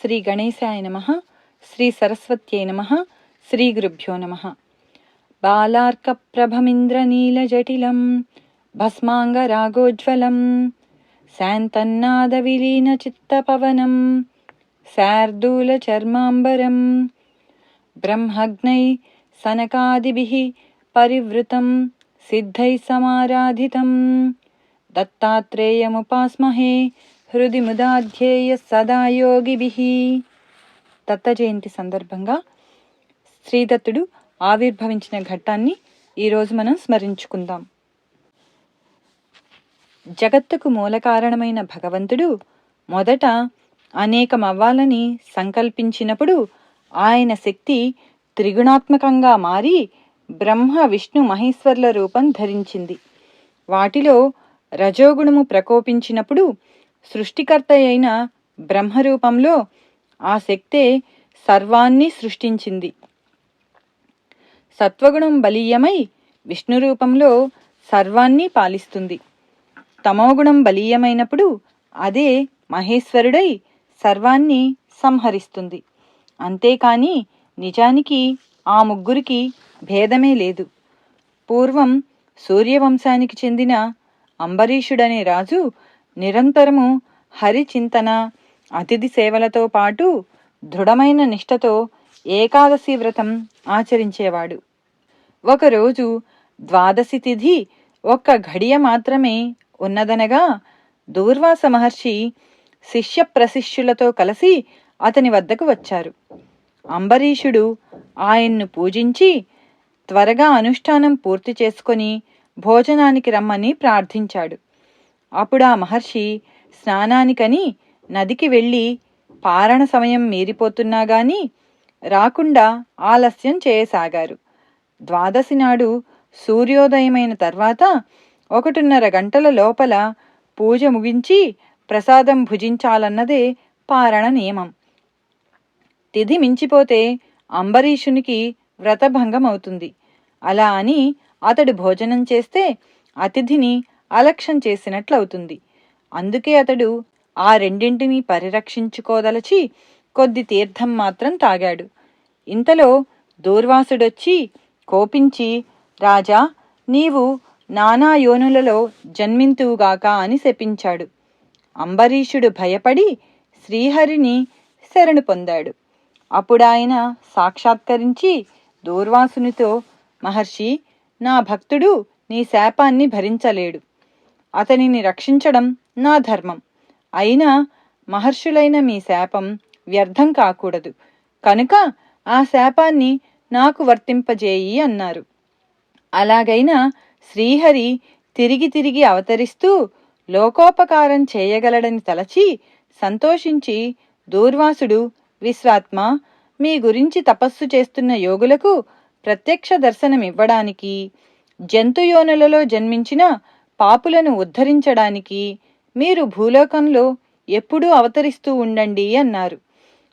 శ్రీ గణేశాయ నమ శ్రీ సరస్వత్యై నమ శ్రీ గురుభ్యో నమ. బాలార్కప్రభమింద్రనీలజటిలం భస్మాంగరాగోజ్వలం శాంతన్నాదవిలీనచిత్తపవనం శార్దూలచర్మాంబరం బ్రహ్మగ్నై సనకాదిభిः పరివృతం సిద్ధై సమారాధితం దత్తాత్రేయముపాస్మహే హృది ముదాధ్యేయ సదాయోగిభ దత్త జయంతి సందర్భంగా శ్రీదత్తుడు ఆవిర్భవించిన ఘట్టాన్ని ఈరోజు మనం స్మరించుకుందాం. జగత్తుకు మూల కారణమైన భగవంతుడు మొదట అనేకమవ్వాలని సంకల్పించినప్పుడు ఆయన శక్తి త్రిగుణాత్మకంగా మారి బ్రహ్మ విష్ణు మహేశ్వర్ల రూపం ధరించింది. వాటిలో రజోగుణము ప్రకోపించినప్పుడు సృష్టికర్త అయిన బ్రహ్మరూపంలో ఆ శక్తే సర్వాన్ని సృష్టించింది. సత్వగుణం బలీయమై విష్ణు రూపంలో సర్వాన్ని పాలిస్తుంది. తమోగుణం బలీయమైనప్పుడు అదే మహేశ్వరుడై సర్వాన్ని సంహరిస్తుంది. అంతేకాని నిజానికి ఆ ముగ్గురికి భేదమే లేదు. పూర్వం సూర్యవంశానికి చెందిన అంబరీషుడనే రాజు నిరంతరము హరి చింతన అతిథి సేవలతో పాటు దృఢమైన నిష్ఠతో ఏకాదశి వ్రతం ఆచరించేవాడు. ఒకరోజు ద్వాదశి తిథి ఒక్క ఘడియ మాత్రమే ఉన్నదనగా దూర్వాస మహర్షి శిష్య ప్రశిష్యులతో కలిసి అతని వద్దకు వచ్చారు. అంబరీషుడు ఆయన్ను పూజించి త్వరగా అనుష్ఠానం పూర్తి చేసుకొని భోజనానికి రమ్మని ప్రార్థించాడు. అప్పుడు ఆ మహర్షి స్నానానికని నదికి వెళ్ళి పారణ సమయం మీరిపోతున్నా గాని రాకుండా ఆలస్యం చేయసాగారు. ద్వాదశి నాడు సూర్యోదయమైన తర్వాత ఒకటిన్నర గంటల లోపల పూజ ముగించి ప్రసాదం భుజించాలన్నదే పారణ నియమం. తిథి మించిపోతే అంబరీషునికి వ్రతభంగం అవుతుంది అలా అని అతడు భోజనం చేస్తే అతిథిని అలక్ష్యం చేసినట్లవుతుంది. అందుకే అతడు ఆ రెండింటిని పరిరక్షించుకోదలచి కొద్ది తీర్థం మాత్రం తాగాడు. ఇంతలో దూర్వాసుడొచ్చి కోపించి రాజా నీవు నానా యోనులలో జన్మింతువుగాక అని శపించాడు. అంబరీషుడు భయపడి శ్రీహరిని శరణు పొందాడు. అప్పుడాయన సాక్షాత్కరించి దూర్వాసునితో మహర్షి నా భక్తుడు నీ శాపాన్ని భరించలేడు. అతనిని రక్షించడం నా ధర్మం. అయినా మహర్షులైన మీ శాపం వ్యర్థం కాకూడదు. కనుక ఆ శాపాన్ని నాకు వర్తింపజేయి అన్నారు. అలాగైనా శ్రీహరి తిరిగి తిరిగి అవతరిస్తూ లోకోపకారం చేయగలడని తలచి సంతోషించి దూర్వాసుడు విశ్వాత్మ మీ గురించి తపస్సు చేస్తున్న యోగులకు ప్రత్యక్ష దర్శనమివ్వడానికి జంతుయోనులలో జన్మించిన పాపులను ఉద్ధరించడానికి మీరు భూలోకంలో ఎప్పుడూ అవతరిస్తూ ఉండండి అన్నారు.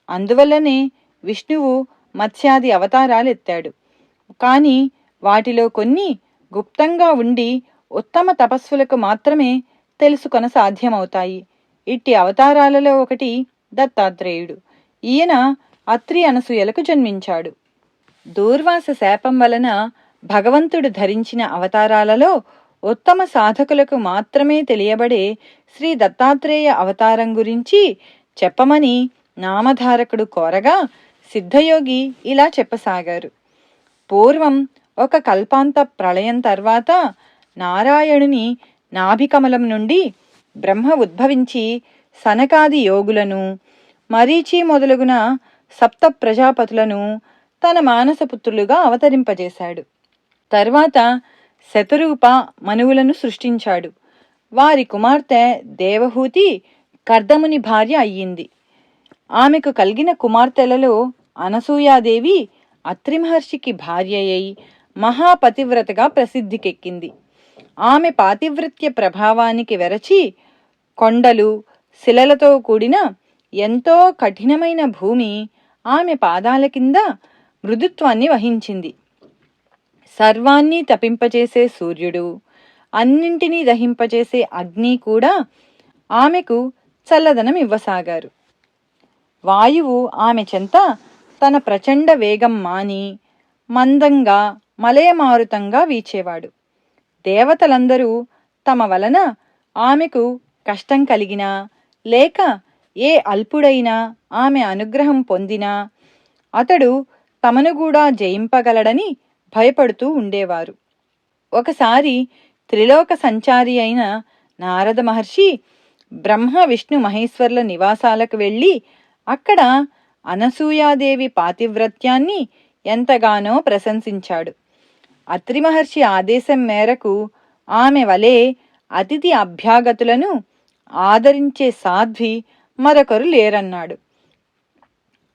అందువల్లనే విష్ణువు మత్స్యాది అవతారాలెత్తాడు. కాని వాటిలో కొన్ని గుప్తంగా ఉండి ఉత్తమ తపస్సులకు మాత్రమే తెలుసుకొన సాధ్యమవుతాయి. ఇట్టి అవతారాలలో ఒకటి దత్తాత్రేయుడు. ఈయన అత్రి అనసూయలకు జన్మించాడు. దూర్వాస శాపం వలన భగవంతుడు ధరించిన అవతారాలలో ఉత్తమ సాధకులకు మాత్రమే తెలియబడే శ్రీ దత్తాత్రేయ అవతారం గురించి చెప్పమని నామధారకుడు కోరగా సిద్ధయోగి ఇలా చెప్పసాగారు. పూర్వం ఒక కల్పాంత ప్రళయం తర్వాత నారాయణుని నాభికమలం నుండి బ్రహ్మ ఉద్భవించి సనకాది యోగులను మరీచి మొదలుగున సప్త ప్రజాపతులను తన మానసపుత్రులుగా అవతరింపజేశాడు. తర్వాత శతరూప మనువులను సృష్టించాడు. వారి కుమార్తె దేవహూతి కర్దముని భార్య అయ్యింది. ఆమెకు కలిగిన కుమార్తెలలో అనసూయాదేవి అత్రిమహర్షికి భార్య అయి మహాపతివ్రతగా ప్రసిద్ధికెక్కింది. ఆమె పాతివ్రత్య ప్రభావానికి వెరచి కొండలు శిలలతో కూడిన ఎంతో కఠినమైన భూమి ఆమె పాదాల కింద మృదుత్వాన్ని వహించింది. సర్వాన్ని తపింపచేసే సూర్యుడు అన్నింటినీ దహింపచేసే అగ్ని కూడా ఆమెకు చల్లదనం ఇవ్వసాగారు వాయువు ఆమె చెంత తన ప్రచండ వేగం మాని మందంగా మలయమారుతంగా వీచేవాడు. దేవతలందరూ తమ వలన ఆమెకు కష్టం కలిగినా లేక ఏ అల్పుడైనా ఆమె అనుగ్రహం పొందినా అతడు తమను కూడా జయింపగలడని భయపడుతూ ఉండేవారు. ఒకసారి త్రిలోక సంచారి అయిన నారద మహర్షి బ్రహ్మ విష్ణు మహేశ్వర్ల నివాసాలకు వెళ్ళి అక్కడ అనసూయాదేవి పాతివ్రత్యాన్ని ఎంతగానో ప్రశంసించాడు. అత్రి మహర్షి ఆదేశం మేరకు ఆమె వలె అతిథి అభ్యాగతులను ఆదరించే సాధ్వి మరొకరు లేరన్నాడు.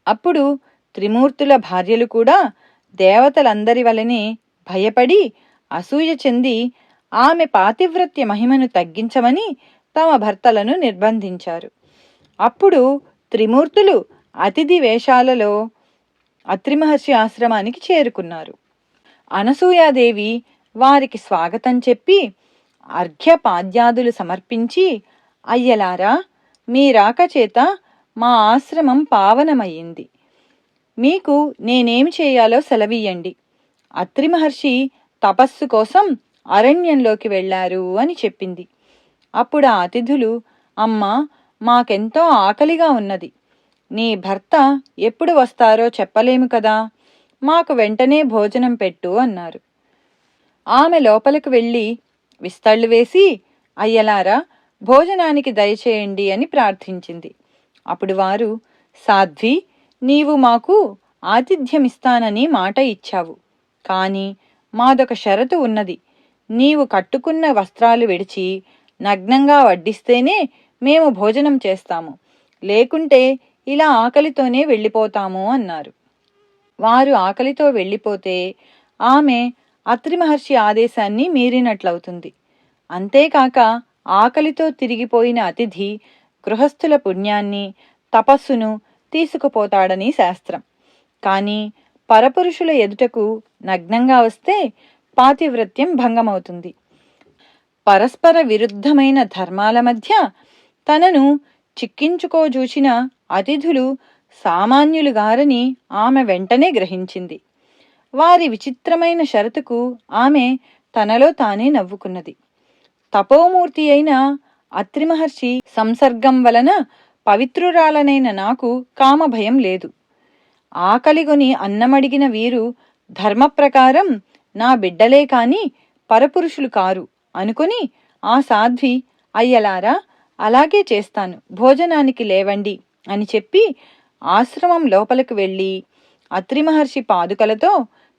అప్పుడు త్రిమూర్తుల భార్యలు కూడా దేవతలందరి వలనే భయపడి అసూయ చెంది ఆమె పాతివ్రత్య మహిమను తగ్గించమని తమ భర్తలను నిర్బంధించారు. అప్పుడు త్రిమూర్తులు అతిథి వేషాలలో అత్రిమహర్షి ఆశ్రమానికి చేరుకున్నారు. అనసూయాదేవి వారికి స్వాగతం చెప్పి అర్ఘ్యపాద్యాదులు సమర్పించి అయ్యలారా మీ రాక చేత మా ఆశ్రమం పావనమయ్యింది. మీకు నేనేమి చేయాలో సెలవీయండి అత్రి మహర్షి తపస్సు కోసం అరణ్యంలోకి వెళ్ళారు అని చెప్పింది. అప్పుడు ఆ అతిథులు అమ్మా మాకెంతో ఆకలిగా ఉన్నది. నీ భర్త ఎప్పుడు వస్తారో చెప్పలేము కదా. మాకు వెంటనే భోజనం పెట్టు అన్నారు. ఆమె లోపలికి వెళ్ళి విస్తళ్ళు వేసి అయ్యలారా భోజనానికి దయచేయండి అని ప్రార్థించింది. అప్పుడు వారు సాధ్వి నీవు మాకు ఆతిథ్యమిస్తానని మాట ఇచ్చావు. కాని మాదొక షరతు ఉన్నది. నీవు కట్టుకున్న వస్త్రాలు విడిచి నగ్నంగా వడ్డిస్తేనే మేము భోజనం చేస్తాము. లేకుంటే ఇలా ఆకలితోనే వెళ్ళిపోతాము అన్నారు. వారు ఆకలితో వెళ్ళిపోతే ఆమె అత్రి మహర్షి ఆదేశాన్ని మీరినట్లవుతుంది. అంతేకాక ఆకలితో తిరిగిపోయిన అతిథి గృహస్థుల పుణ్యాన్ని తపస్సును తీసుకుపోతాడని శాస్త్రం. కానీ పరపురుషుల ఎదుటకు నగ్నంగా వస్తే పాతివ్రత్యం భంగమవుతుంది. పరస్పర విరుద్ధమైన ధర్మాల మధ్య తనను చిక్కించుకోజూచిన అతిథులు సామాన్యులుగారని ఆమె వెంటనే గ్రహించింది. వారి విచిత్రమైన షరతుకు ఆమె తనలో తానే నవ్వుకున్నది. తపోమూర్తి అయిన అత్రిమహర్షి సంసర్గం వలన పవిత్రురాలనైన నాకు కామభయం లేదు. ఆకలిగొని అన్నమడిగిన వీరు ధర్మప్రకారం నా బిడ్డలే కాని పరపురుషులు కారు అనుకుని ఆ సాధ్వి అయ్యలారా అలాగే చేస్తాను భోజనానికి లేవండి అని చెప్పి ఆశ్రమం లోపలికి వెళ్ళి అత్రిమహర్షి పాదుకలతో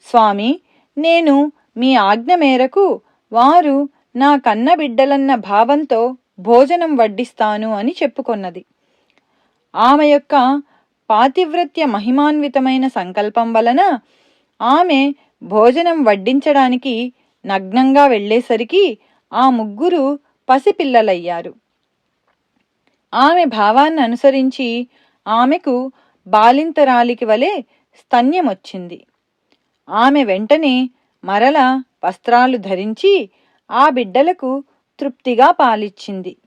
స్వామి నేను మీ ఆజ్ఞ మేరకు వారు నా కన్న బిడ్డలన్న భావంతో భోజనం వడ్డిస్తాను అని చెప్పుకొన్నది. ఆమె యొక్క పాతివ్రత్య మహిమాన్వితమైన సంకల్పం వలన ఆమె భోజనం వడ్డించడానికి నగ్నంగా వెళ్ళేసరికి ఆ ముగ్గురు పసిపిల్లలయ్యారు. ఆమె భావాన్ని అనుసరించి ఆమెకు బాలింతరాలికి వలె స్తన్యమొచ్చింది. ఆమె వెంటనే మరల వస్త్రాలు ధరించి ఆ బిడ్డలకు తృప్తిగా పాలిచ్చింది.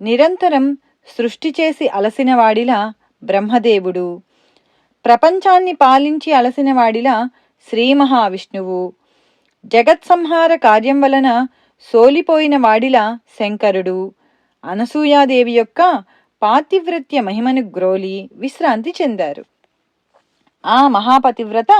నిరంతరం సృష్టి చేసి అలసినవాడిలా బ్రహ్మదేవుడు. ప్రపంచాన్ని పాలించి అలసినవాడిలా శ్రీ మహావిష్ణువు. జగత్సంహార కార్యం వలన సోలిపోయిన వాడిలా శంకరుడు. అనసూయాదేవి యొక్క పాతివ్రత్య మహిమను గ్రోలి విశ్రాంతి చెందారు. ఆ మహాపతివ్రత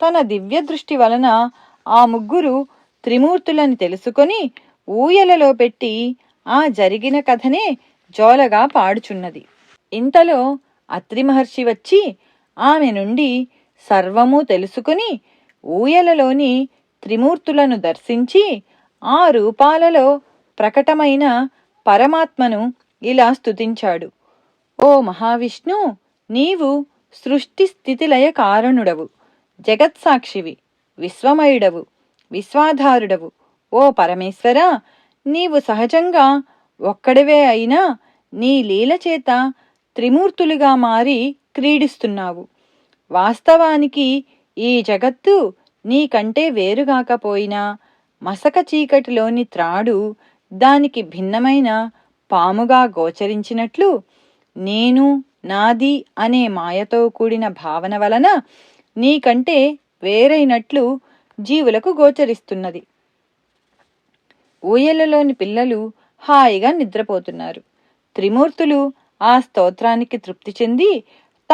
తన దివ్య దృష్టి వలన ఆ ముగ్గురు త్రిమూర్తులని తెలుసుకొని ఊయలలో పెట్టి ఆ జరిగిన కథనే జోలగా పాడుచున్నది. ఇంతలో అత్రి మహర్షి వచ్చి ఆమె నుండి సర్వము తెలుసుకుని ఊయలలోని త్రిమూర్తులను దర్శించి ఆ రూపాలలో ప్రకటమైన పరమాత్మను ఇలా స్తుతించాడు. ఓ మహావిష్ణు నీవు సృష్టి స్థితిలయ కారణుడవు. జగత్సాక్షివి విశ్వమయుడవు విశ్వాధారుడవు. ఓ పరమేశ్వర నీవు సహజంగా ఒక్కడివే అయినా నీ లీల చేత త్రిమూర్తులుగా మారి క్రీడిస్తున్నావు. వాస్తవానికి ఈ జగత్తు నీకంటే వేరుగాకపోయినా మసక చీకటిలోని త్రాడు దానికి భిన్నమైన పాముగా గోచరించినట్లు నేను నాది అనే మాయతో కూడిన భావన వలన నీకంటే వేరైనట్లు జీవులకు గోచరిస్తున్నది. ఊయలలోని పిల్లలు హాయిగా నిద్రపోతున్నారు. త్రిమూర్తులు ఆ స్తోత్రానికి తృప్తి చెంది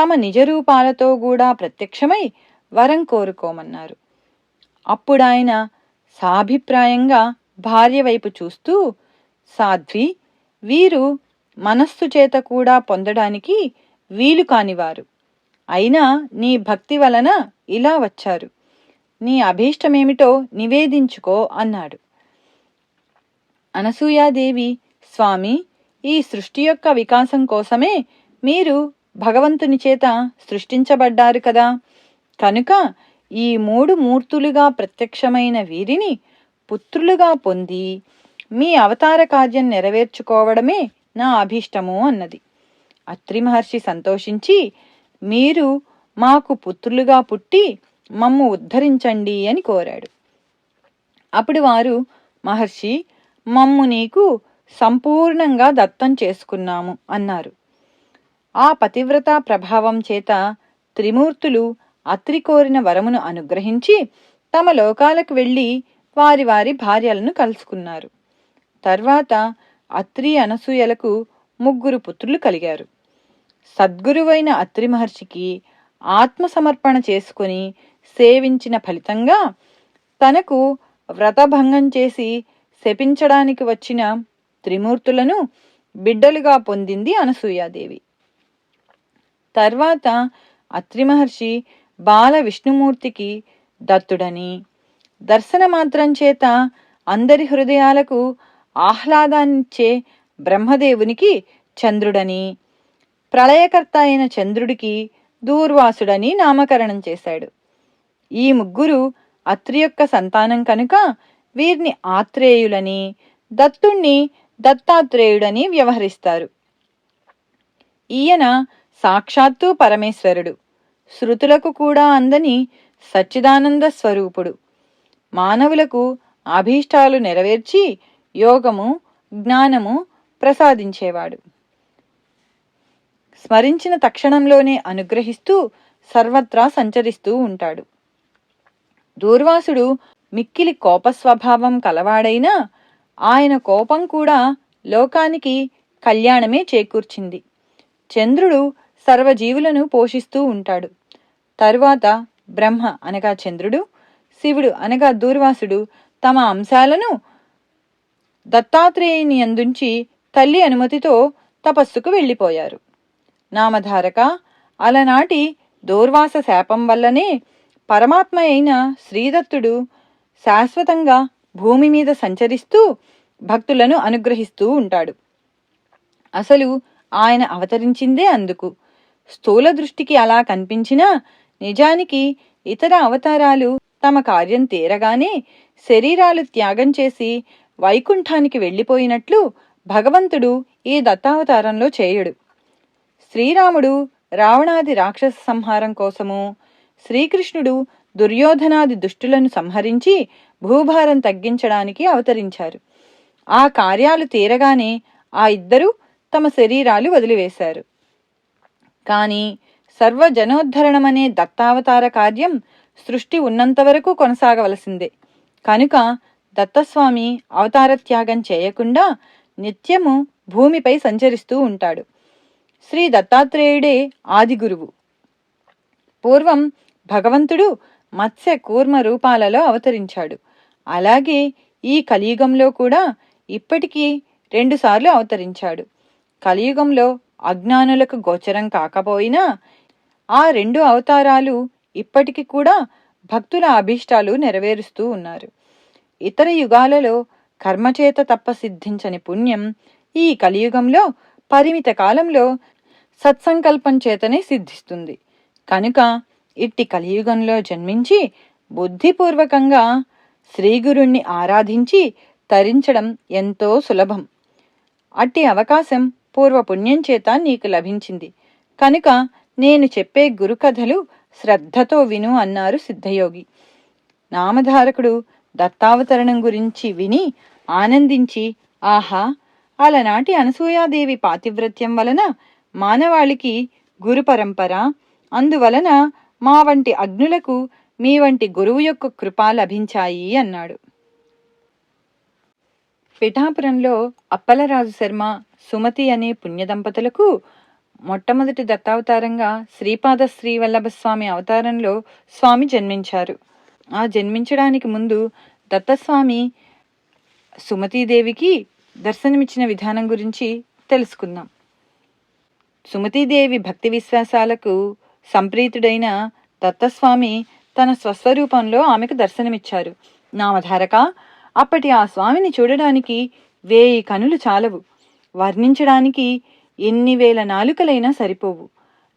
తమ నిజ రూపాలతో కూడా ప్రత్యక్షమై వరం కోరుకోమన్నారు. అప్పుడాయన సాభిప్రాయంగా భార్య వైపు చూస్తూ సాధ్వి వీరు మనస్సు చేత కూడా పొందడానికి వీలు కానివారు. అయినా నీ భక్తి వలన ఇలా వచ్చారు. నీ అభీష్టమేమిటో నివేదించుకో అన్నాడు. అనసూయాదేవి స్వామి ఈ సృష్టి యొక్క వికాసం కోసమే మీరు భగవంతుని చేత సృష్టించబడ్డారు కదా. కనుక ఈ మూడు మూర్తులుగా ప్రత్యక్షమైన వీరిని పుత్రులుగా పొంది మీ అవతార కార్యం నెరవేర్చుకోవడమే నా అభీష్టము అన్నది. అత్రి మహర్షి సంతోషించి మీరు మాకు పుత్రులుగా పుట్టి మమ్ము ఉద్ధరించండి అని కోరాడు. అప్పుడు వారు మహర్షి మమ్ము నీకు సంపూర్ణంగా దత్తం చేసుకున్నాము అన్నారు. ఆ పతివ్రత ప్రభావం చేత త్రిమూర్తులు అత్రి కోరిన వరమును అనుగ్రహించి తమ లోకాలకు వెళ్ళి వారి వారి భార్యలను కలుసుకున్నారు. తర్వాత అత్రి అనసూయలకు ముగ్గురు పుత్రులు కలిగారు. సద్గురువైన అత్రి మహర్షికి ఆత్మసమర్పణ చేసుకుని సేవించిన ఫలితంగా తనకు వ్రతభంగం చేసి శపించడానికి వచ్చిన త్రిమూర్తులను బిడ్డలుగా పొందింది అనసూయాదేవి. తర్వాత అత్రి మహర్షి బాల విష్ణుమూర్తికి దత్తుడని దర్శన మాత్రం చేత అందరి హృదయాలకు ఆహ్లాదాన్నిచ్చే బ్రహ్మదేవునికి చంద్రుడని ప్రళయకర్త అయిన చంద్రుడికి దూర్వాసుడని నామకరణం చేశాడు. ఈ ముగ్గురు అత్రి యొక్క సంతానం కనుక వీరిని ఆత్రేయులని దత్తుణ్ణి దత్తాత్రేయుడని వ్యవహరిస్తారు. ఈయన సాక్షాత్తు పరమేశ్వరుడు శృతులకు కూడా అందని సచ్చిదానంద స్వరూపుడు. మానవులకు అభీష్టాలు నెరవేర్చి యోగము జ్ఞానము ప్రసాదించేవాడు. స్మరించిన తక్షణంలోనే అనుగ్రహిస్తూ సర్వత్రా సంచరిస్తూ ఉంటాడు. దూర్వాసుడు మిక్కిలి కోపస్వభావం కలవాడైనా ఆయన కోపం కూడా లోకానికి కళ్యాణమే చేకూర్చింది. చంద్రుడు సర్వజీవులను పోషిస్తూ ఉంటాడు. తరువాత బ్రహ్మ అనగా చంద్రుడు శివుడు అనగా దూర్వాసుడు తమ అంశాలను దత్తాత్రేయుని అందుంచి తల్లి అనుమతితో తపస్సుకు వెళ్ళిపోయారు. నామధారక అలనాటి దూర్వాస శాపం వల్లనే పరమాత్మ అయిన శ్రీదత్తుడు శాశ్వతంగా భూమి మీద సంచరిస్తూ భక్తులను అనుగ్రహిస్తూ ఉంటాడు. అసలు ఆయన అవతరించిందే అందుకు. స్థూల దృష్టికి అలా కనిపించినా నిజానికి ఇతర అవతారాలు తమ కార్యం తీరగానే శరీరాలు త్యాగం చేసి వైకుంఠానికి వెళ్ళిపోయినట్లు భగవంతుడు ఈ దత్తావతారంలో చేయడు. శ్రీరాముడు రావణాది రాక్షస సంహారం కోసము శ్రీకృష్ణుడు దుర్యోధనాది దుష్టులను సంహరించి భూభారం తగ్గించడానికి అవతరించారు. ఆ కార్యాలు తీరగానే ఆ ఇద్దరు తమ శరీరాలు వదిలివేశారు. కాని సర్వజనోద్ధరణమనే దత్తావతార కార్యం సృష్టి ఉన్నంతవరకు కొనసాగవలసిందే. కనుక దత్తస్వామి అవతార త్యాగం చేయకుండా నిత్యము భూమిపై సంచరిస్తూ ఉంటాడు. శ్రీ దత్తాత్రేయుడే ఆది గురువు పూర్వం భగవంతుడు మత్స్య కూర్మ రూపాలలో అవతరించాడు. అలాగే ఈ కలియుగంలో కూడా ఇప్పటికీ రెండుసార్లు అవతరించాడు. కలియుగంలో అజ్ఞానులకు గోచరం కాకపోయినా ఆ రెండు అవతారాలు ఇప్పటికీ కూడా భక్తుల అభీష్టాలు నెరవేరుస్తూ ఉన్నారు. ఇతర యుగాలలో కర్మచేత తప్ప సిద్ధించని పుణ్యం ఈ కలియుగంలో పరిమిత కాలంలో సత్సంకల్పం చేతనే సిద్ధిస్తుంది. కనుక ఇట్టి కలియుగంలో జన్మించి బుద్ధిపూర్వకంగా శ్రీగురుణ్ణి ఆరాధించి తరించడం ఎంతో సులభం. అట్టి అవకాశం పూర్వపుణ్యం చేత నీకు లభించింది. కనుక నేను చెప్పే గురుకథలు శ్రద్ధతో విను అన్నారు సిద్ధయోగి. నామధారకుడు దత్తావతరణం గురించి విని ఆనందించి ఆహా! అలనాటి అనసూయాదేవి పాతివ్రత్యం వలన మానవాళికి గురు పరంపర అందువలన మా వంటి అగ్నులకు మీ వంటి గురువు యొక్క కృప లభించాయి అన్నాడు. పిఠాపురంలో అప్పలరాజు శర్మ సుమతి అనే పుణ్యదంపతులకు మొట్టమొదటి దత్తావతారంగా శ్రీపాద శ్రీవల్లభ స్వామి అవతారంలో స్వామి జన్మించారు. ఆ జన్మించడానికి ముందు దత్తస్వామి సుమతీదేవికి దర్శనమిచ్చిన విధానం గురించి తెలుసుకుందాం. సుమతీదేవి భక్తి విశ్వాసాలకు సంప్రీతుడైన దత్తస్వామి తన స్వస్వరూపంలో ఆమెకు దర్శనమిచ్చారు. నామధారక అప్పటి ఆ స్వామిని చూడడానికి వేయి కనులు చాలవు. వర్ణించడానికి ఎన్ని వేల నాలుకలైనా సరిపోవు.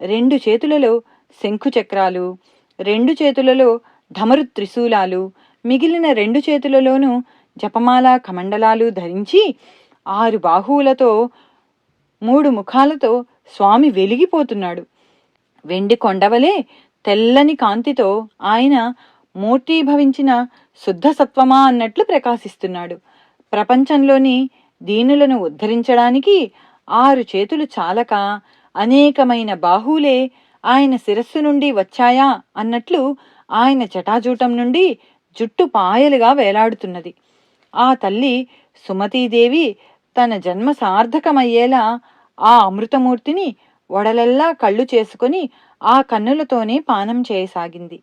రెండు చేతులలో శంఖు చక్రాలు రెండు చేతులలో ఢమరు త్రిశూలాలు మిగిలిన రెండు చేతులలోనూ జపమాల కమండలాలు ధరించి ఆరు బాహువులతో మూడు ముఖాలతో స్వామి వెలిగిపోతున్నాడు. వెండి కొండవలే తెల్లని కాంతితో ఆయన మూర్తీభవించిన శుద్ధసత్వమా అన్నట్లు ప్రకాశిస్తున్నాడు. ప్రపంచంలోని దీనులను ఉద్ధరించడానికి ఆరు చేతులు చాలక అనేకమైన బాహులే ఆయన శిరస్సు నుండి వచ్చాయా అన్నట్లు ఆయన జటాజూటం నుండి జుట్టు పాయలుగా వేలాడుతున్నది. ఆ తల్లి సుమతీదేవి తన జన్మ సార్థకమయ్యేలా ఆ అమృతమూర్తిని వడలెల్లా కళ్ళు చేసుకుని ఆ కన్నులతోనే పానం చేయసాగింది.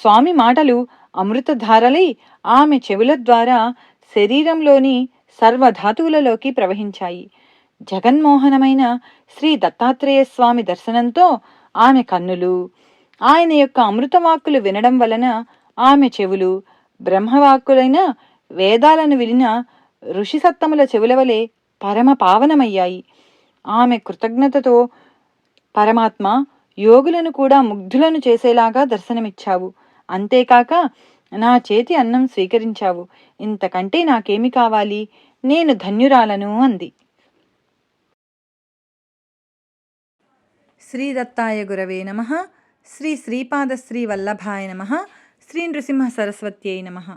స్వామి మాటలు అమృతధారలై ఆమె చెవుల ద్వారా శరీరంలోని సర్వధాతువులలోకి ప్రవహించాయి. జగన్మోహనమైన శ్రీ దత్తాత్రేయ స్వామి దర్శనంతో ఆమె కన్నులు ఆయన యొక్క అమృతవాక్కులు వినడం వలన ఆమె చెవులు బ్రహ్మవాక్కులైన వేదాలను వినిన ఋషిసత్తముల చెవుల వలె పరమ పావనమయ్యాయి. ఆమె కృతజ్ఞతతో పరమాత్మ యోగులను కూడా ముగ్ధులను చేసేలాగా దర్శనమిచ్చావు. అంతేకాక నా చేతి అన్నం స్వీకరించావు. ఇంతకంటే నాకేమి కావాలి? నేను ధన్యురాలను అంది. శ్రీ దత్తాయ గురవే నమ. శ్రీ శ్రీపాద శ్రీ వల్లభాయ నమ. శ్రీ నృసింహ సరస్వత్యై నమ.